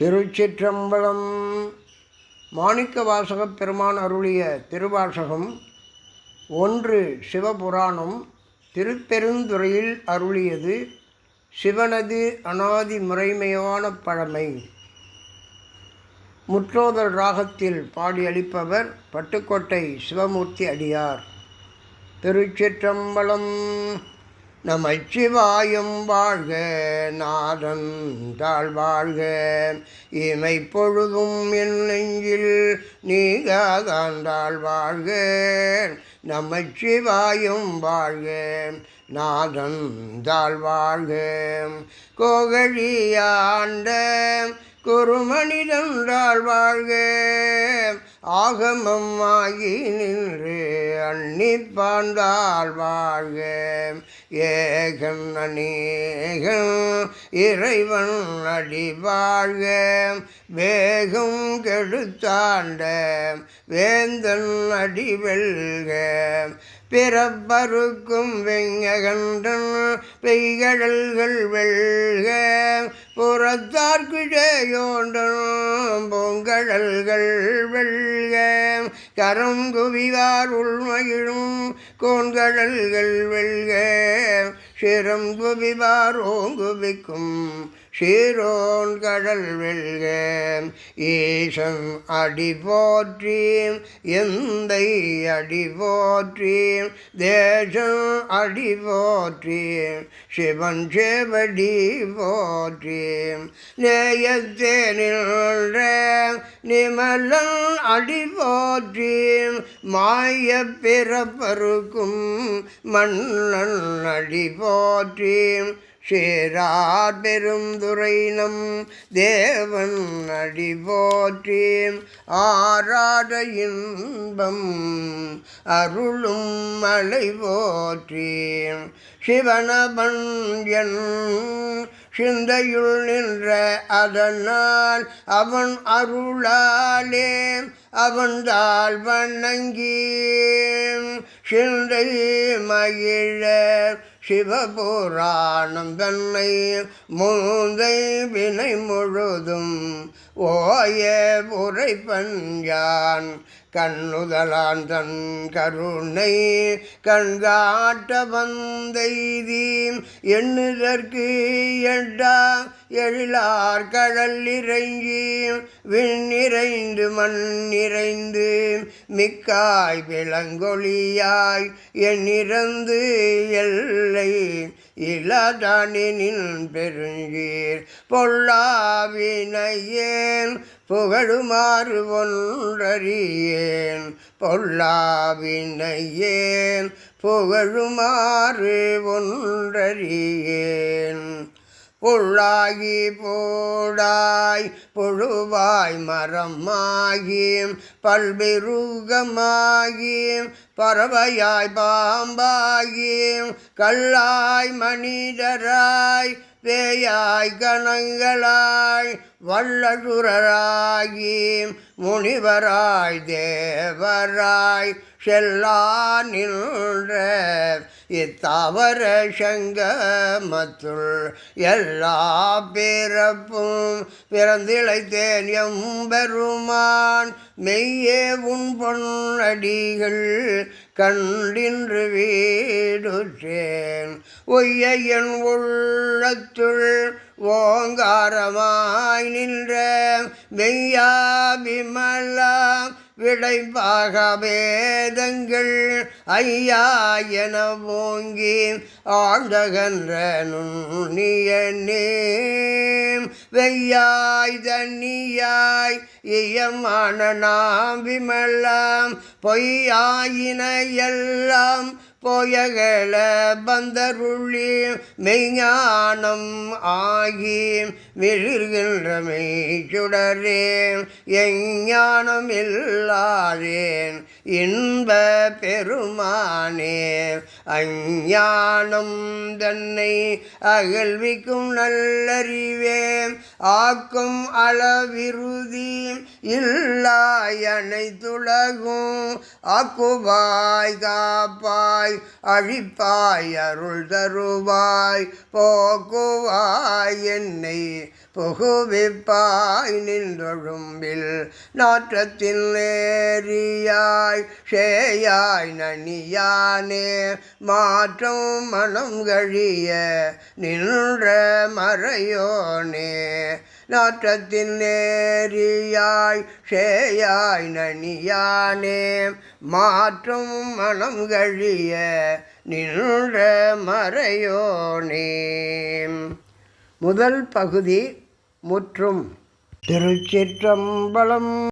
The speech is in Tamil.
திருச்சிற்றம்பலம். மாணிக்க வாசக பெருமான் அருளிய திருவாசகம் ஒன்று சிவபுராணம் திருப்பெருந்துறையில் அருளியது சிவனது அனாதி முறைமையான பழமை. முற்றோதல் ராகத்தில் பாடியளிப்பவர் பட்டுக்கோட்டை சிவமூர்த்தி அடியார். திருச்சிற்றம்பலம். நமச்சிவாயும் வாழ்க நாதன் தாழ்வாழ்க இமை பொழுதும் என் நெஞ்சில் நீகாதாண்டாள் வாழ்க. நமச்சிவாயும் வாழ்க நாதன் தாழ்வாழ்க கோகழியாண்ட குருமனிதன்றாள் வாழ்க. ஆகமம் ஆகி நின்று அன்னிப்பாண்டாள் வாழ்க. ஏகம் அநேகம் இறைவன் அடி வாழ்க. வேகம் கெடுத்தாண்ட வேந்தன் அடி வெல்க. பிறப்பருக்கும் வெங்ககண்டன் பெய்கடல்கள் வெல்க. புறத்தார்க்கு பொங்கடல்கள் வெள்க கரம் குவிவார் உள்மகிழும் கோண்கடல்கள் வெள்க சிரம் குவிவார் ஓங்குவிக்கும் சீரோன் கடல் வெல்க ஈசன் அடி போற்றீம் எந்தை அடி போற்றீம் தேசம் அடி போற்றீம் சிவன் சேவடி போற்றீம். நேயத்தே நின்ற நிமலன் அடி போற்றீம் மாய பிறப்பருக்கும் மன்னன் அடி போற்றீம். சேரார் பெருந்துரை நம் தேவன் அடி போற்றி ஆராட இன்பம் அருளும் மலை போற்றி. சிவனபன் என் சிந்தையுள் நின்ற அதனால் அவன் அருளாலே அவன்தாள் வணங்கி சிந்தை மகிழ சிவபுராணம் தன்னை மூந்தை வினை முழுதும் ஓய உரை பஞ்சான் கண்ணுதலான் தன் கருணை கண்காட்ட வந்தைதி எண்ணுதற்கு எட்டா எழிலார் கடல் இறங்கி விண்ணிறைந்து மண் நிறைந்து மிக்காய் விளங்கொழியாய் எண்ணிறந்து எல்லை இளதானின் பெருங்கீர் பொல்லாவினையேன் புகழுமாறு ஒன்றறியேன் பொல்லாவினையேன் புகழுமாறு ஒன்றறியேன் புள்ளாகி போடாய் புழுவாய் மரமாகி பல்பெருகமாகி பறவையாய் பாம்பாகி கல்லாய் மனிதராய் பேயாய் கணங்களாய் வல்லசுரராகி முனிவராய் தேவராய் செல்லா நின்ற இத்தவர சங்கமத்துள் எல்லா பிறப்பும் பிறந்திழைத்தேன் எம்பெருமான். மெய்யே உன் பொன்னடிகள் கண்டின்று வீடுற்றேன். ஒய்யன் உள்ளத்துள் ஓங்காரமாய் நின்ற மெய்யா விமலாம் விடைப்பாக வேதங்கள் ஐயா என ஓங்கி ஆழ்ந்தகன்ற நுண்ணியனே வெய்யாய் தண்ணியாய் இயமான நாம் விமலாம் பொய்யாயின எல்லாம் போயகல பந்தருளி மெய்ஞானம் ஆகி மிளிர்கின்ற மெய்ச்சுடரே எஞ்ஞானம் இல்லாதேன் இன்ப பெருமானே அஞ்ஞானம் தன்னை அகழ்விக்கும் நல்லறிவே ஆக்கும் அளவிருதி இல்லாய் அனைத்துலகும் ஆக்குவாய் காப்பாய் போக்குவாய் அழிப்பாய் அருள் தருவாய் போக்குவாய் என்னை புகுவிப்பாய் நின்றொழும்பில். நாற்றத்தில் நேரியாய் ஷேயாய் நனியானே மாற்றம் மனம் கழிய நின்ற மறையோனே. நாற்றத்தின் நேரியாய் சேயாய் நனியானே. மாற்றும் மனம் கழிய நின்ற மறையோனே. முதல் பகுதி முற்றும். திருச்சிற்றம்பலம்